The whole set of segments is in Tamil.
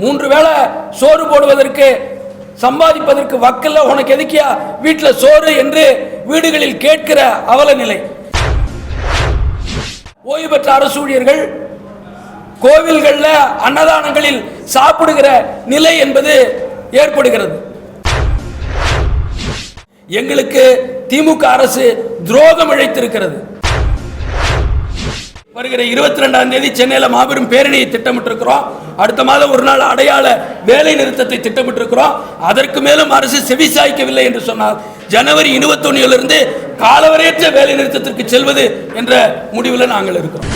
மூன்று வேளை சோறு போடுவதற்கு சம்பாதிப்பதற்கு வக்கல்ல உனக்கு எதுக்கியா? வீட்டில் சோறு என்று வீடுகளில் கேட்கிற அவல நிலை. ஓய்வு பெற்ற அரசு ஊழியர்கள் அன்னதானங்களில் சாப்பிடுகிற நிலை என்பது ஏற்படுகிறது. எங்களுக்கு திமுக அரசு துரோகம் இழைத்திருக்கிறது. வருகிற இருபத்தி ரெண்டாம் தேதி சென்னையில் மாபெரும் பேரணியை திட்டமிட்டிருக்கிறோம். அடுத்த மாதம் ஒரு நாள் அடையாள வேலை நிறுத்தத்தை திட்டமிட்டிருக்கிறோம். அதற்கு மேலும் அரசு செவி சாய்க்கவில்லை என்று சொன்னால் ஜனவரி இருபத்தொன்னிலிருந்து காலவரையற்ற வேலை நிறுத்தத்திற்கு செல்வது என்ற முடிவில் நாங்கள் இருக்கிறோம்.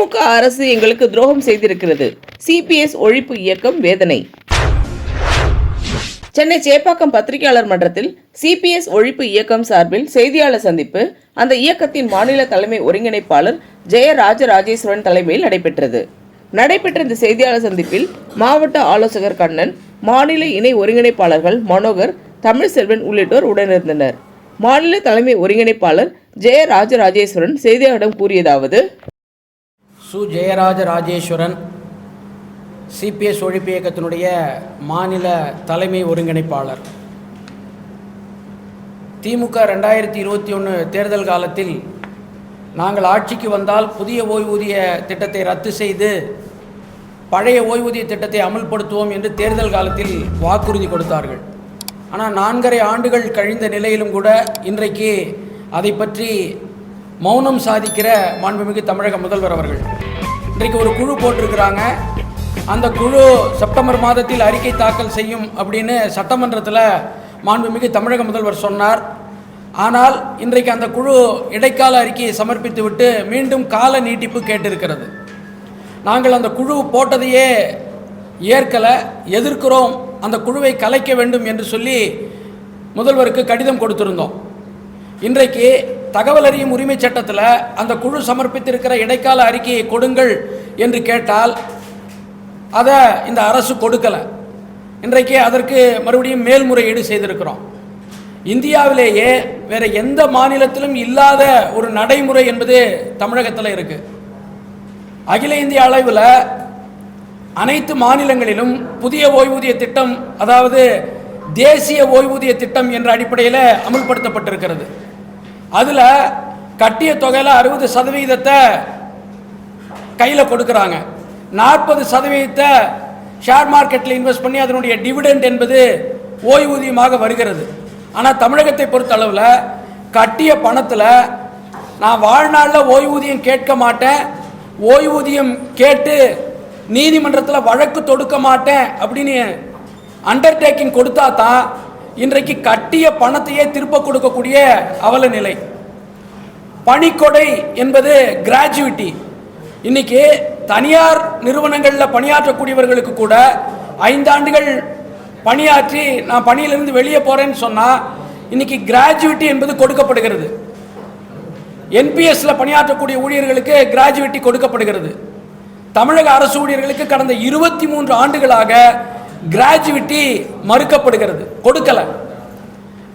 திமுக அரசு எங்களுக்கு துரோகம் செய்திருக்கிறது. சிபிஎஸ் ஒழிப்பு இயக்கம் வேதனை. சென்னை சேப்பாக்கம் பத்திரிகையாளர் மன்றத்தில் சிபிஎஸ் ஒழிப்பு இயக்கம் சார்பில் செய்தியாளர் சந்திப்பு அந்த இயக்கத்தின் மாநில தலைமை ஒருங்கிணைப்பாளர் ஜெய ராஜராஜேஸ்வரன் தலைமையில் நடைபெற்றது. நடைபெற்ற இந்த செய்தியாளர் சந்திப்பில் மாவட்ட ஆலோசகர் கண்ணன் மாநில இணை ஒருங்கிணைப்பாளர்கள் மனோகர் தமிழ்செல்வன் உள்ளிட்டோர் உடனிருந்தனர். மாநில தலைமை ஒருங்கிணைப்பாளர் ஜெய ராஜராஜேஸ்வரன் செய்தியாளரிடம் கூறியதாவது சு ஜெயராஜ ராஜேஸ்வரன் சிபிஎஸ் ஒழிப்பு இயக்கத்தினுடைய மாநில தலைமை ஒருங்கிணைப்பாளர். திமுக ரெண்டாயிரத்தி இருபத்தி ஒன்று தேர்தல் காலத்தில் நாங்கள் ஆட்சிக்கு வந்தால் புதிய ஓய்வூதிய திட்டத்தை ரத்து செய்து பழைய ஓய்வூதிய திட்டத்தை அமல்படுத்துவோம் என்று தேர்தல் காலத்தில் வாக்குறுதி கொடுத்தார்கள். ஆனால் நான்கரை ஆண்டுகள் கழிந்த நிலையிலும் கூட இன்றைக்கு அதை பற்றி மௌனம் சாதிக்கிற மாண்புமிகு தமிழக முதல்வர் அவர்கள். இன்றைக்கு ஒரு குழு போட்டிருக்கிறாங்க. அந்த குழு செப்டம்பர் மாதத்தில் அறிக்கை தாக்கல் செய்யும் அப்படின்னு சட்டமன்றத்தில் மாண்புமிகு தமிழக முதல்வர் சொன்னார். ஆனால் இன்றைக்கு அந்த குழு இடைக்கால அறிக்கையை சமர்ப்பித்துவிட்டு மீண்டும் கால நீட்டிப்பு கேட்டிருக்கிறது. நாங்கள் அந்த குழு போட்டதையே ஏற்கலை எதிர்க்கிறோம். அந்த குழுவை கலைக்க வேண்டும் என்று சொல்லி முதல்வருக்கு கடிதம் கொடுத்திருந்தோம். இன்றைக்கு தகவல் அறியும் உரிமை சட்டத்தில் அந்த குழு சமர்ப்பித்திருக்கிற இடைக்கால அறிக்கையை கொடுங்கள் என்று கேட்டால் அதை இந்த அரசு கொடுக்கலை. இன்றைக்கு அதற்கு மறுபடியும் மேல்முறையீடு செய்திருக்கிறோம். இந்தியாவிலேயே வேற எந்த மாநிலத்திலும் இல்லாத ஒரு நடைமுறை என்பது தமிழகத்தில் இருக்கு. அகில இந்திய அளவில் அனைத்து மாநிலங்களிலும் புதிய ஓய்வூதிய திட்டம் அதாவது தேசிய ஓய்வூதிய திட்டம் என்ற அடிப்படையில் அமுல்படுத்தப்பட்டிருக்கிறது. அதில் கட்டிய தொகையில் அறுபது சதவீதத்தை கையில் கொடுக்குறாங்க. நாற்பது சதவீதத்தை ஷேர் மார்க்கெட்டில் இன்வெஸ்ட் பண்ணி அதனுடைய டிவிடெண்ட் என்பது ஓய்வூதியமாக வருகிறது. ஆனால் தமிழகத்தை பொறுத்த அளவில் கட்டிய பணத்தில் நான் வாழ்நாளில் ஓய்வூதியம் கேட்க மாட்டேன். ஓய்வூதியம் கேட்டு நீதிமன்றத்தில் வழக்கு தொடுக்க மாட்டேன் அப்படின்னு அண்டர்டேக்கிங் கொடுத்தா தான் இன்றைக்கு கட்டிய பணத்தையே திருப்ப கொடுக்கக்கூடிய அவல நிலை பணிக்கொடை என்பது கிராஜுவிட்டி. இன்னைக்கு தனியார் நிறுவனங்களில் பணியாற்றக்கூடியவர்களுக்கு கூட ஐந்தாண்டுகள் பணியாற்றி நான் பணியிலிருந்து வெளியே போறேன்னு சொன்னால் இன்னைக்கு கிராஜுவிட்டி என்பது கொடுக்கப்படுகிறது. என்பிஎஸ்ல பணியாற்றக்கூடிய ஊழியர்களுக்கு கிராஜுவிட்டி கொடுக்கப்படுகிறது. தமிழக அரசு ஊழியர்களுக்கு கடந்த இருபத்தி மூன்று ஆண்டுகளாக கிராஜுவிட்டி மறுக்கப்படுகிறது. கொடுக்கல.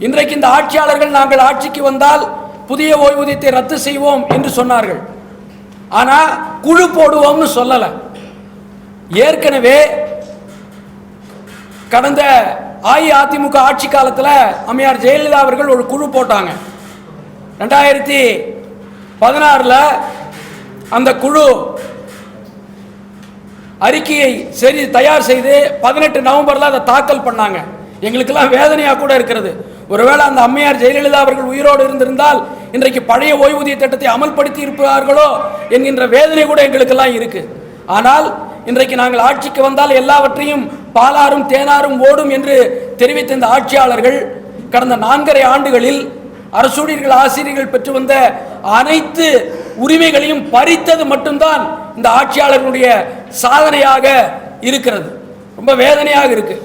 இன்றைக்கு இந்த ஆட்சியாளர்கள் நாங்கள் ஆட்சிக்கு வந்தால் புதிய ஓய்வூதியத்தை ரத்து செய்வோம் என்று சொன்னார்கள். ஆனால் குழு போடுவோம்னு சொல்லலை. ஏற்கனவே கடந்த அஇஅதிமுக ஆட்சி காலத்தில் அம்மையார் ஜெயலலிதா அவர்கள் ஒரு குழு போட்டாங்க. ரெண்டாயிரத்தி பதினாறில் அந்த குழு அறிக்கையை சரி தயார் செய்து பதினெட்டு நவம்பரில் அதை தாக்கல் பண்ணாங்க. எங்களுக்கெல்லாம் வேதனையாக கூட இருக்கிறது. ஒருவேளை அந்த அம்மையார் ஜெயலலிதா அவர்கள் உயிரோடு இருந்திருந்தால் இன்றைக்கு பழைய ஓய்வூதிய திட்டத்தை அமல்படுத்தி இருப்பார்களோ என்கின்ற வேதனை கூட எங்களுக்கெல்லாம் இருக்கு. ஆனால் இன்றைக்கு நாங்கள் ஆட்சிக்கு வந்தால் எல்லாவற்றையும் பாலாரும் தேனாரும் ஓடும் என்று தெரிவித்த இந்த ஆட்சியாளர்கள் கடந்த நான்கரை ஆண்டுகளில் அரசூழியர்கள் ஆசிரியர்கள் பெற்று வந்த அனைத்து உரிமைகளையும் பறித்தது மட்டும்தான் இந்த ஆட்சியாளர்களுடைய சாதனையாக இருக்கிறது. ரொம்ப வேதனையாக இருக்கு.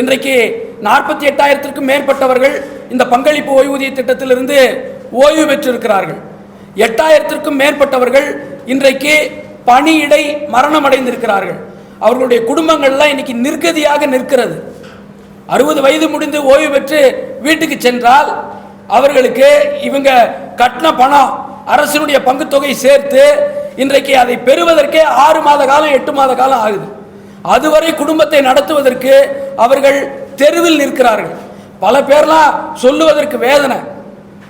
இன்றைக்கு நாற்பத்தி எட்டாயிரத்திற்கும் மேற்பட்டவர்கள் இந்த பங்களிப்பு ஓய்வூதிய திட்டத்திலிருந்து ஓய்வு பெற்றிருக்கிறார்கள். எட்டாயிரத்திற்கும் மேற்பட்டவர்கள் இன்றைக்கு பணியிடை மரணம் அடைந்திருக்கிறார்கள் அவர்களுடைய குடும்பங்கள்லாம் இன்னைக்கு நிர்கதியாக நிற்கிறது. அறுபது வயது முடிந்து ஓய்வு பெற்று வீட்டுக்கு சென்றால் அவர்களுக்கு இவங்க கட்டின பணம் அரசினுடைய பங்குத்தொகை சேர்த்து இன்றைக்கு அதை பெறுவதற்கே ஆறு மாத காலம் எட்டு மாத காலம் ஆகுது. அதுவரை குடும்பத்தை நடத்துவதற்கு அவர்கள் தெருவில் நிற்கிறார்கள். பல பேர்லாம் சொல்லுவதற்கு வேதனை.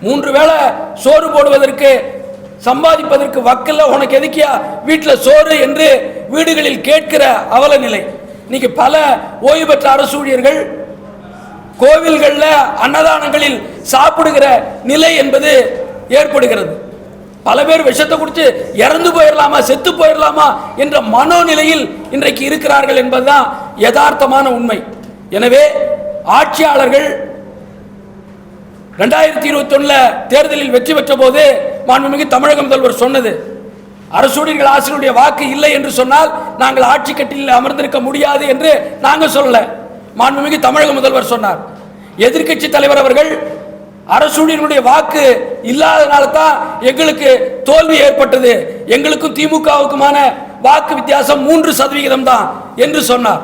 மூன்று வேளை சோறு போடுவதற்கு சம்பாதிப்பதற்கு வக்கல்ல உனக்கு எதுக்கியா? வீட்டில் சோறு என்று வீடுகளில் கேட்கிற அவல நிலை இன்னைக்கு பல ஓய்வு பெற்ற அரசு ஊழியர்கள் கோவில்களில் அன்னதானங்களில் சாப்பிடுகிற நிலை என்பது ஏற்படுகிறது. பல பேர் விஷத்தை குடிச்சு இறந்து போயிடலாமா செத்து போயிடலாமா என்ற மனோநிலையில் இன்றைக்கு இருக்கிறார்கள் என்பதுதான் யதார்த்தமான உண்மை. எனவே ஆட்சியாளர்கள் ரெண்டாயிரத்தி இருபத்தி தேர்தலில் வெற்றி பெற்ற போது மாண்புமிகு தமிழக முதல்வர் சொன்னது அரசூழியர்கள் ஆசிரியருடைய வாக்கு இல்லை என்று சொன்னால் நாங்கள் ஆட்சி கட்டில் அமர்ந்திருக்க முடியாது என்று நாங்கள் சொல்லல மாண்புமிகு தமிழக முதல்வர் சொன்னார். எதிர்க்கட்சி தலைவர் அவர்கள் அரசுடைய வாக்கு இல்லாதனால தான் எங்களுக்கு தோல்வி ஏற்பட்டது. எங்களுக்கும் திமுகவுக்குமான வாக்கு வித்தியாசம் மூன்று சதவிகிதம் தான் என்று சொன்னார்.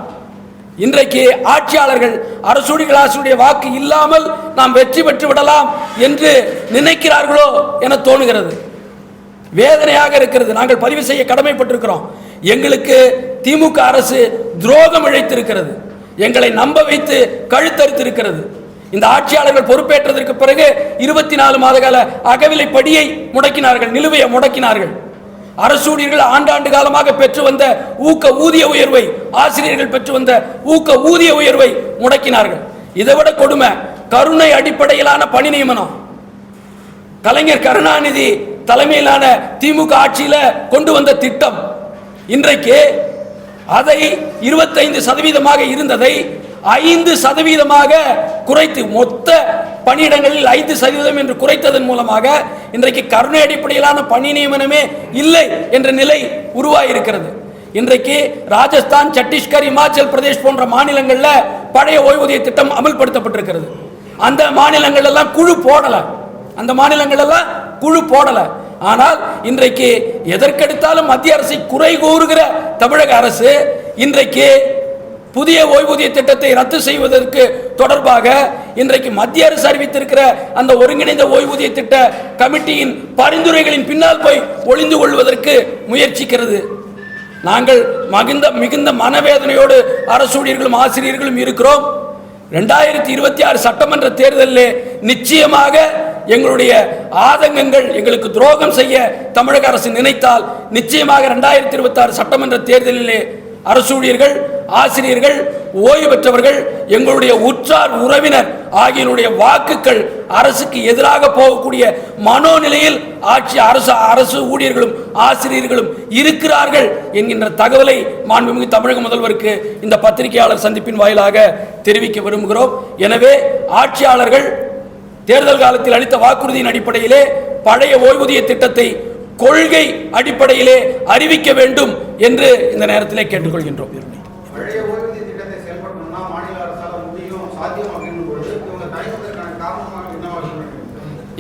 இன்றைக்கு ஆட்சியாளர்கள் அரசுடைய கிளாசுடைய வாக்கு இல்லாமல் நாம் வெற்றி பெற்று விடலாம் என்று நினைக்கிறார்களோ என தோணுகிறது. வேதனையாக இருக்கிறது. நாங்கள் பதிவு செய்ய கடமைப்பட்டிருக்கிறோம். எங்களுக்கு திமுக அரசு துரோகம் இழைத்திருக்கிறது. எங்களை நம்ப வைத்து கழுத்தறுத்திருக்கிறது. இந்த ஆட்சியாளர்கள் பொறுப்பேற்றதற்கு பிறகு இருபத்தி நாலு மாத கால அகவிலை படியை முடக்கினார்கள் நிலுவையை முடக்கினார்கள். அரசூழியர்கள் ஆண்டாண்டு காலமாக பெற்று வந்த ஊக்க ஊதிய உயர்வை ஆசிரியர்கள் பெற்று வந்த ஊக்க ஊதிய உயர்வை முடக்கினார்கள். இதை விட கொடுமை கருணை அடிப்படையிலான பணி நியமனம். கலைஞர் கருணாநிதி தலைமையிலான திமுக ஆட்சியில கொண்டு வந்த திட்டம். இன்றைக்கு அதை இருபத்தைந்து சதவீதமாக இருந்ததை ஐந்து சதவீதமாக குறைத்து மொத்த பணியிடங்களில் ஐந்து சதவீதம் என்று குறைத்ததன் மூலமாக இன்றைக்கு கருணை அடிப்படையிலான பணி நியமனமே இல்லை என்ற நிலை உருவாகியிருக்கிறது இன்றைக்கு ராஜஸ்தான் சத்தீஸ்கர் இமாச்சல் பிரதேஷ் போன்ற மாநிலங்களில் பழைய ஓய்வூதிய திட்டம் அமல்படுத்தப்பட்டிருக்கிறது. அந்த மாநிலங்கள் எல்லாம் குழு போடலை. அந்த மாநிலங்கள் எல்லாம் குழு போடலை. ஆனால் இன்றைக்கு எதற்கெடுத்தாலும் மத்திய அரசை குறை கூறுகிற தமிழக அரசு இன்றைக்கு புதிய ஓய்வூதிய திட்டத்தை ரத்து செய்வதற்கு தொடர்பாக இன்றைக்கு மத்திய அரசு அறிவித்திருக்கிற அந்த ஒருங்கிணைந்த ஓய்வூதிய திட்ட கமிட்டியின் பரிந்துரைகளின் பின்னால் போய் ஒளிந்து கொள்வதற்கு முயற்சிக்கிறது. நாங்கள் மகிந்த மிகுந்த மனவேதனையோடு அரசு ஊழியர்களும் ஆசிரியர்களும் இருக்கிறோம். ரெண்டாயிரத்தி இருபத்தி ஆறு சட்டமன்ற தேர்தலில் நிச்சயமாக எங்களுடைய ஆதங்கங்கள் எங்களுக்கு துரோகம் செய்ய தமிழக அரசு நினைத்தால் நிச்சயமாக ரெண்டாயிரத்தி இருபத்தி ஆறு சட்டமன்ற தேர்தலிலே அரசு ஊழியர்கள் ஆசிரியர்கள் ஓய்வு பெற்றவர்கள் எங்களுடைய உற்றார் உறவினர் ஆகியோருடைய வாக்குகள் அரசுக்கு எதிராக போகக்கூடிய மனோநிலையில் ஆட்சி அரசு அரசு ஊழியர்களும் ஆசிரியர்களும் இருக்கிறார்கள் என்கின்ற தகவலை மாண்புமிகு தமிழக முதல்வருக்கு இந்த பத்திரிகையாளர் சந்திப்பின் வாயிலாக தெரிவிக்க விரும்புகிறோம். எனவே ஆட்சியாளர்கள் தேர்தல் காலத்தில் அளித்த வாக்குறுதியின் அடிப்படையிலே பழைய ஓய்வூதிய திட்டத்தை கொள்கை அடிப்படையிலே அறிவிக்க வேண்டும் என்று இந்த நேரத்திலே கேட்டுக்கொள்கின்றோம். பழைய ஓய்வூதிய திட்டத்தை செயல்படணும்னா மாநில அரசால முடியும் சாத்தியம் அப்படின்னு பொழுது இவங்க தயக்கத்திற்கான காரணமாக என்னவாக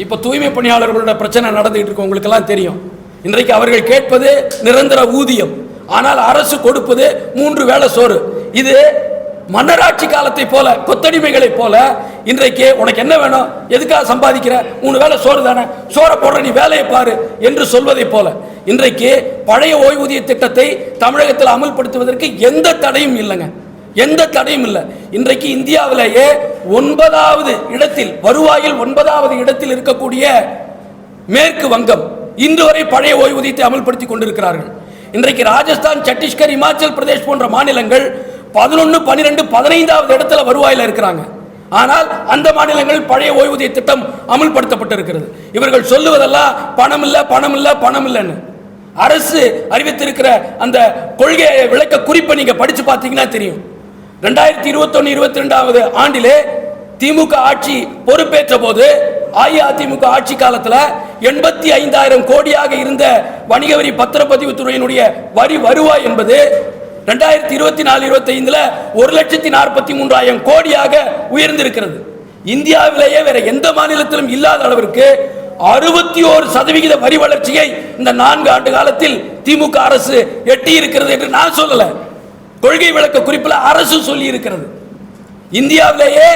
இப்போ தூய்மை பணியாளர்களோட பிரச்சனை நடந்துகிட்டு இருக்கு உங்களுக்கெல்லாம் தெரியும். இன்றைக்கு அவர்கள் கேட்பது நிரந்தர ஊதியம். ஆனால் அரசு கொடுப்பது மூன்று வேலை சோறு. இது மன்னராட்சி காலத்தை போல கொத்தடிமைகளை போல இன்றைக்கு உனக்கு என்ன வேணும்? எதுக்காக சம்பாதிக்கிற? மூணு வேளை சோறு தானே. சோறை போடுற நீ வேலையை பாரு என்று சொல்வதை போல. இன்றைக்கு பழைய ஓய்வூதிய திட்டத்தை தமிழகத்தில் அமல்படுத்துவதற்கு எந்த தடையும் இல்லைங்க. எந்த தடையும் இல்லை. இன்றைக்கு இந்தியாவிலேயே ஒன்பதாவது இடத்தில் வருவாயில் ஒன்பதாவது இடத்தில் இருக்கக்கூடிய மேற்கு வங்கம் இன்று வரை பழைய ஓய்வூதியத்தை அமல்படுத்தி கொண்டிருக்கிறார்கள். இன்றைக்கு ராஜஸ்தான் சத்தீஸ்கர் இமாச்சல் பிரதேஷ் போன்ற மாநிலங்கள் பதினொன்று பன்னிரெண்டு பதினைந்தாவது இடத்துல வருவாயில் இருக்கிறாங்க. ஆனால் அந்த மாநிலங்களில் பழைய ஓய்வூதிய திட்டம் அமல்படுத்தப்பட்டிருக்கிறது. இவர்கள் சொல்லுவதெல்லாம் பணம் இல்லை பணம் இல்லை பணம் இல்லைன்னு. அரசு அறிவித்திருக்கிற அந்த கொள்கையை விளக்க குறிப்பை நீங்க படிச்சு பார்த்தீங்கன்னா தெரியும். ரெண்டாயிரத்தி இருபத்தொன்னு இருபத்தி ரெண்டாவது ஆண்டிலே திமுக ஆட்சி பொறுப்பேற்ற போது அஇஅதிமுக ஆட்சி காலத்தில் எண்பத்தி ஐந்தாயிரம் கோடியாக இருந்த வணிக வரி பத்திரப்பதிவு துறையினுடைய வரி வருவாய் என்பது ரெண்டாயிரத்தி இருபத்தி நாலு இருபத்தி ஐந்துல ஒரு லட்சத்தி நாற்பத்தி மூன்றாயிரம் கோடியாக உயர்ந்திருக்கிறது. இந்தியாவிலேயே வேற எந்த மாநிலத்திலும் இல்லாத அளவிற்கு அறுபத்தி ஓரு சதவிகித வரி வளர்ச்சியை இந்த நான்கு ஆண்டு காலத்தில் திமுக அரசு எட்டி இருக்கிறது என்று நான் சொல்லல. கொள்கை விளக்க குறிப்பில் அரசு சொல்லி இருக்கிறது. இந்தியாவிலேயே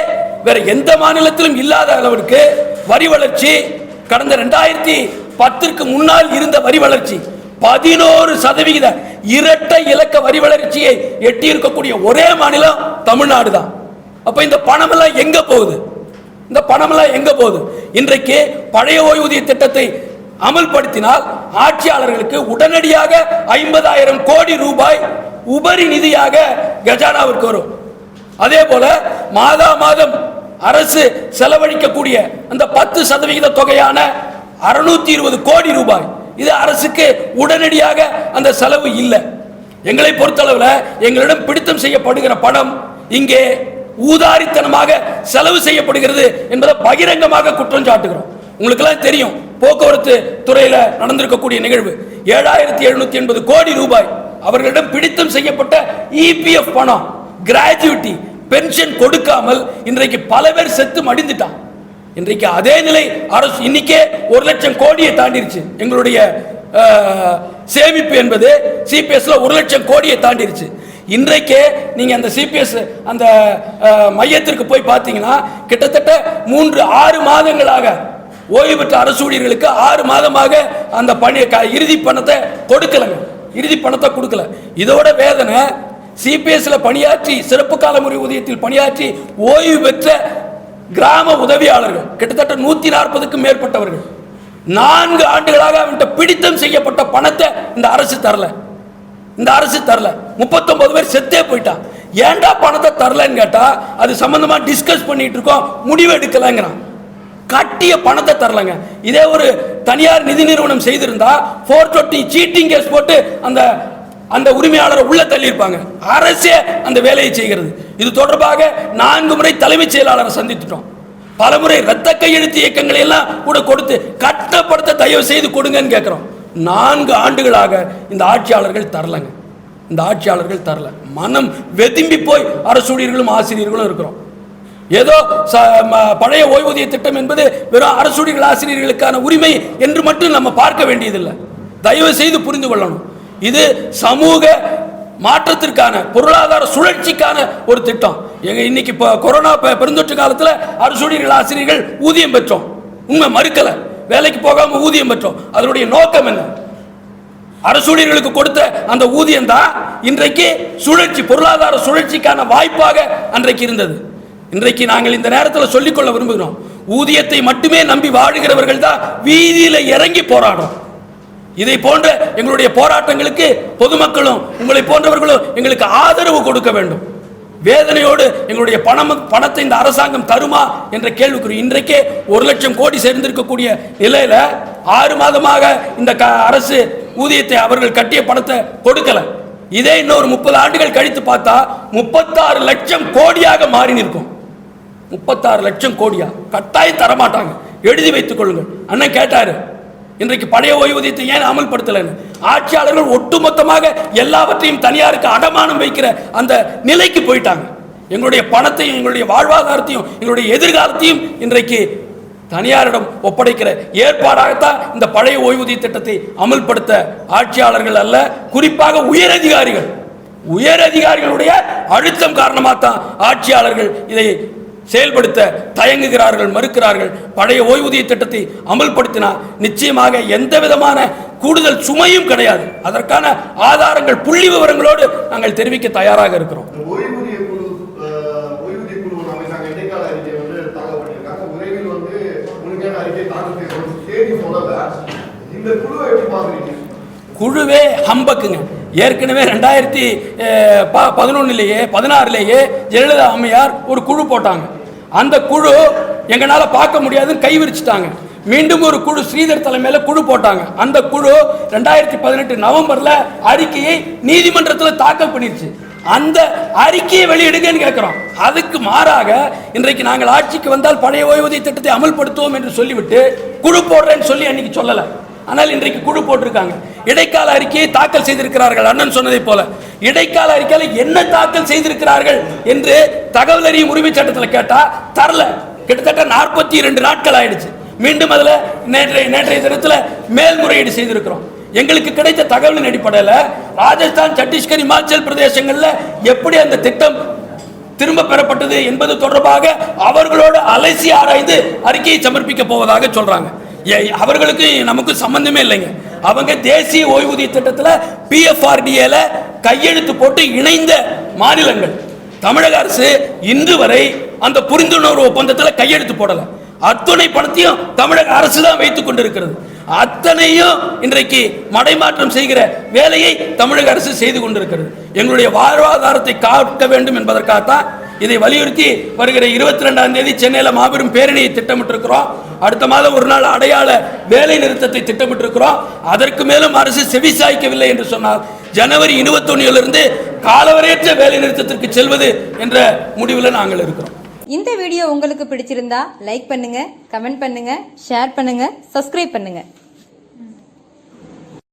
வேற எந்த மாநிலத்திலும் இல்லாத அளவிற்கு வரி வளர்ச்சி கடந்த ரெண்டாயிரத்தி பத்திற்கு முன்னால் இருந்த வரி வளர்ச்சி பதினோரு சதவிகித இரட்டை இலக்க வரி வளர்ச்சியை எட்டி இருக்கக்கூடிய ஒரே மாநிலம் தமிழ்நாடு தான் அப்ப இந்த பணம் எல்லாம் எங்க போகுது? இந்த பணமெல்லாம் எங்க போகுது? இன்றைக்கு பழைய ஓய்வூதிய திட்டத்தை அமல்படுத்தினால் ஆட்சியாளர்களுக்கு உடனடியாக ஐம்பதாயிரம் கோடி ரூபாய் உபரி நிதியாக கஜானாவிற்கு வரும். அதே போல மாதா மாதம் அரசு செலவழிக்கக்கூடிய அந்த பத்து சதவிகித தொகையான அறுநூத்தி இருபது கோடி ரூபாய் இது அரசுக்கு உடனடியாக அந்த செலவு இல்லை. எங்களை பொறுத்தளவில் எங்களிடம் பிடித்தம் செய்யப்படுகிற பணம் இங்கே ஊதாரித்தனமாக செலவு செய்யப்படுகிறது என்பதை பகிரங்கமாக குற்றம் சாட்டுகிறோம். உங்களுக்கெல்லாம் தெரியும் போக்குவரத்து துறையில் நடந்திருக்கக்கூடிய நிகழ்வு. ஏழாயிரத்தி எழுநூத்தி எண்பது கோடி ரூபாய் அவர்களிடம் பிடித்தம் செய்யப்பட்ட இபிஎஃப் பணம் கிராஜுவிட்டி பென்ஷன் கொடுக்காமல் இன்றைக்கு பல பேர் செத்து மடிந்துட்டான். இன்றைக்கு அதே நிலை அரசு இன்னைக்கே ஒரு லட்சம் கோடியை தாண்டிருச்சு. எங்களுடைய சேமிப்பு என்பது சிபிஎஸ்ல ஒரு லட்சம் கோடியை தாண்டிருச்சு. இன்றைக்கே நீங்கள் அந்த சிபிஎஸ் அந்த மையத்திற்கு போய் பார்த்தீங்கன்னா கிட்டத்தட்ட மூன்று ஆறு மாதங்களாக ஓய்வு பெற்ற அரசு ஊழியர்களுக்கு ஆறு மாதமாக அந்த பணி க- இறுதி பணத்தை கொடுக்கலங்க. இறுதி பணத்தை கொடுக்கல. இதோட வேதனை சிபிஎஸ்ல பணியாற்றி சிறப்பு கால முறை ஊதியத்தில் பணியாற்றி ஓய்வு பெற்ற கிராம உதவியாளர்கள் கிட்டத்தட்ட நூத்தி நாற்பதுக்கும் மேற்பட்டவர்கள் நான்கு ஆண்டுகளாக அவன்கிட்ட பிடித்தம் செய்யப்பட்ட பணத்தை இந்த அரசு தரல. இந்த அரசு தரல. முப்பத்தொன்பது பேர் செத்தே போயிட்டான் ஏன்டா பணத்தை தரலன்னு கேட்டா அது சம்பந்தமா டிஸ்கஸ் பண்ணிட்டு இருக்கோம் முடிவு எடுக்கலங்கிறான். கட்டிய பணத்தை தரலங்க. இதே ஒரு தனியார் நிதி நிறுவனம் செய்திருந்தா ஃபோர் டுவெண்ட்டி சீட்டிங் கேஸ் போட்டு அந்த அந்த உரிமையாளரை உள்ள தள்ளியிருப்பாங்க. அரசே அந்த வேலையை செய்கிறது. இது தொடர்பாக நான்கு முறை தலைமைச் செயலாளரை சந்தித்துட்டோம். பலமுறை ரத்த கையெழுத்து இயக்கங்களை எல்லாம் கூட கொடுத்து கட்டப்படுத்த தயவு செய்து கொடுங்கன்னு கேட்கிறோம் நான்கு ஆண்டுகளாக இந்த ஆட்சியாளர்கள் தரலங்க. இந்த ஆட்சியாளர்கள் தரல. மனம் வெதும்பி போய் அரசுடியர்களும் ஆசிரியர்களும் இருக்கிறோம். ஏதோ ச- பழைய ஓய்வூதிய திட்டம் என்பது வெறும் அரசுடைய ஆசிரியர்களுக்கான உரிமை என்று மட்டும் நம்ம பார்க்க வேண்டியதில்லை. தயவு செய்து புரிந்து கொள்ளணும். இது சமூக மாற்றத்திற்கான பொருளாதார சுழற்சிக்கான ஒரு திட்டம். எங்க இன்னைக்கு இப்போ கொரோனா பெருந்தொற்று காலத்தில் அரசுடைய ஆசிரியர்கள் ஊதியம் பெற்றோம். உண்மை மறுக்கலை. வேலைக்கு போகாமல் ஊதியம் பெற்றோம். அதனுடைய நோக்கம் என்ன? அரசூழியர்களுக்கு கொடுத்த அந்த ஊதியம் தான் இன்றைக்கு சுழற்சி பொருளாதார சுழற்சிக்கான வாய்ப்பாக அன்றைக்கு இருந்தது. இன்றைக்கு நாங்கள் இந்த நேரத்தில் சொல்லிக்கொள்ள விரும்புகிறோம். ஊதியத்தை மட்டுமே நம்பி வாழுகிறவர்கள் தான் வீதியில் இறங்கி போராடும் இதை போன்ற எங்களுடைய போராட்டங்களுக்கு பொதுமக்களும் உங்களை போன்றவர்களும் எங்களுக்கு ஆதரவு கொடுக்க வேண்டும். வேதனையோடு எங்களுடைய பணம் பணத்தை இந்த அரசாங்கம் தருமா என்ற கேள்விக்குறி. இன்றைக்கே ஒரு லட்சம் கோடி சேர்ந்திருக்கக்கூடிய நிலையில ஆறு மாதமாக இந்த க- அரசு ஊதியத்தை அவர்கள் கட்டிய பணத்தை கொடுக்கல. இதே இன்னொரு முப்பது ஆண்டுகள் கழித்து பார்த்தா முப்பத்தாறு லட்சம் கோடியாக மாறி நிற்கும். முப்பத்தாறு லட்சம் கோடியா? கட்டாயம் தரமாட்டாங்க. எழுதி வைத்துக் கொள்ளுங்கள். அண்ணன் கேட்டாரு இன்றைக்கு பழைய ஓய்வூதியத்தை ஏன் அமல்படுத்தலைன்னு? ஆட்சியாளர்கள் ஒட்டுமொத்தமாக எல்லாவற்றையும் தனியாருக்கு அடமானம் வைக்கிற அந்த நிலைக்கு போயிட்டாங்க. எங்களுடைய பணத்தையும் எங்களுடைய வாழ்வாதாரத்தையும் எங்களுடைய எதிர்காலத்தையும் இன்றைக்கு தனியாரிடம் ஒப்படைக்கிற ஏற்பாடாகத்தான் இந்த பழைய ஓய்வூதிய திட்டத்தை அமல்படுத்த ஆட்சியாளர்கள் அல்ல குறிப்பாக உயர் அதிகாரிகள் உயர் அதிகாரிகளுடைய அழுத்தம் காரணமாக தான் ஆட்சியாளர்கள் இதை செயல்படுத்த தயங்குகிறார்கள் மறுக்கிறார்கள். பழைய ஓய்வூதிய திட்டத்தை அமல்படுத்தினால் நிச்சயமாக எந்த விதமான கூடுதல் சுமையும் கிடையாது. அதற்கான ஆதாரங்கள் புள்ளி விவரங்களோடு நாங்கள் தெரிவிக்க தயாராக இருக்கிறோம். குழுவே ஹம்பக்குங்க. ஏற்கனவே ரெண்டாயிரத்தி பதினொன்னுலேயே பதினாறுலேயே ஜெயலலிதா அம்மையார் ஒரு குழு போட்டாங்க. அந்த குழு எங்களால் பார்க்க முடியாதுன்னு கைவிரிச்சிட்டாங்க. மீண்டும் ஒரு குழு ஸ்ரீதர் தலைமையில் குழு போட்டாங்க. அந்த குழு ரெண்டாயிரத்தி பதினெட்டு நவம்பரில் அறிக்கையை நீதிமன்றத்தில் தாக்கல் பண்ணிடுச்சு அந்த அறிக்கையை வெளியிடுங்கன்னு கேட்கிறோம் அதுக்கு மாறாக இன்றைக்கு நாங்கள் ஆட்சிக்கு வந்தால் பழைய ஓய்வூதிய திட்டத்தை அமல்படுத்துவோம் என்று சொல்லிவிட்டு குழு போடுறேன்னு சொல்லி அன்னைக்கு சொல்லலை. ஆனால் இன்றைக்கு குழு போட்டிருக்காங்க. இடைக்கால அறிக்கையை தாக்கல் செய்திருக்கிறார்கள். அண்ணன் சொன்னதை போல. இடைக்கால அறிக்கையில் என்ன தாக்கல் செய்திருக்கிறார்கள் என்று தகவல் அறியும் உரிமை சட்டத்தில் கேட்டா தரல. கிட்டத்தட்ட நாற்பத்தி இரண்டு நாட்கள் ஆயிடுச்சு. மீண்டும் அதில் நேற்றைய நேற்றைய தினத்தில் மேல்முறையீடு செய்திருக்கிறோம். எங்களுக்கு கிடைத்த தகவலின் அடிப்படையில் ராஜஸ்தான் சத்தீஸ்கர் இமாச்சல் பிரதேசங்களில் எப்படி அந்த திட்டம் திரும்ப பெறப்பட்டது என்பது தொடர்பாக அவர்களோடு அலசி ஆராய்ந்து அறிக்கையை சமர்ப்பிக்க போவதாக சொல்றாங்க. அவர்களுக்கு நமக்கு சம்பந்தமே இல்லைங்க. அவங்க தேசிய ஓய்வூதிய திட்டத்தில் பிஎஃப்ஆர்டிஏல கையெழுத்து போட்டு இணைந்த மாநிலங்கள். தமிழக அரசு இன்று வரை அந்த புரிந்துணர்வு ஒப்பந்தத்தில் கையெழுத்து போடலை. அத்துணை பணத்தையும் தமிழக அரசு தான் வைத்துக் கொண்டிருக்கிறது. அத்தனையும் இன்றைக்கு மடைமாற்றம் செய்கிற வேலையை தமிழக அரசு செய்து கொண்டிருக்கிறது. எங்களுடைய வாழ்வாதாரத்தை காக்க வேண்டும் என்பதற்காகத்தான் இதை வலியுறுத்தி வருகிற இருபத்தி ரெண்டாம் தேதி சென்னையில் மாபெரும் பேரணியை திட்டமிட்டிருக்கிறோம். அடுத்த மாதம் ஒரு நாள் அடையாள வேலை நிறுத்தத்தை திட்டமிட்டிருக்கிறோம். அதற்கு மேலும் அரசு செவிசாய்க்கவில்லை என்று சொன்னால் ஜனவரி இருபத்தொன்னிலிருந்து காலவரையற்ற வேலை நிறுத்தத்திற்கு செல்வது என்ற முடிவில் நாங்கள் இருக்கிறோம். இந்த வீடியோ உங்களுக்கு பிடிச்சிருந்தா லைக் பண்ணுங்க கமெண்ட் பண்ணுங்க ஷேர் பண்ணுங்க சப்ஸ்கிரைப் பண்ணுங்க.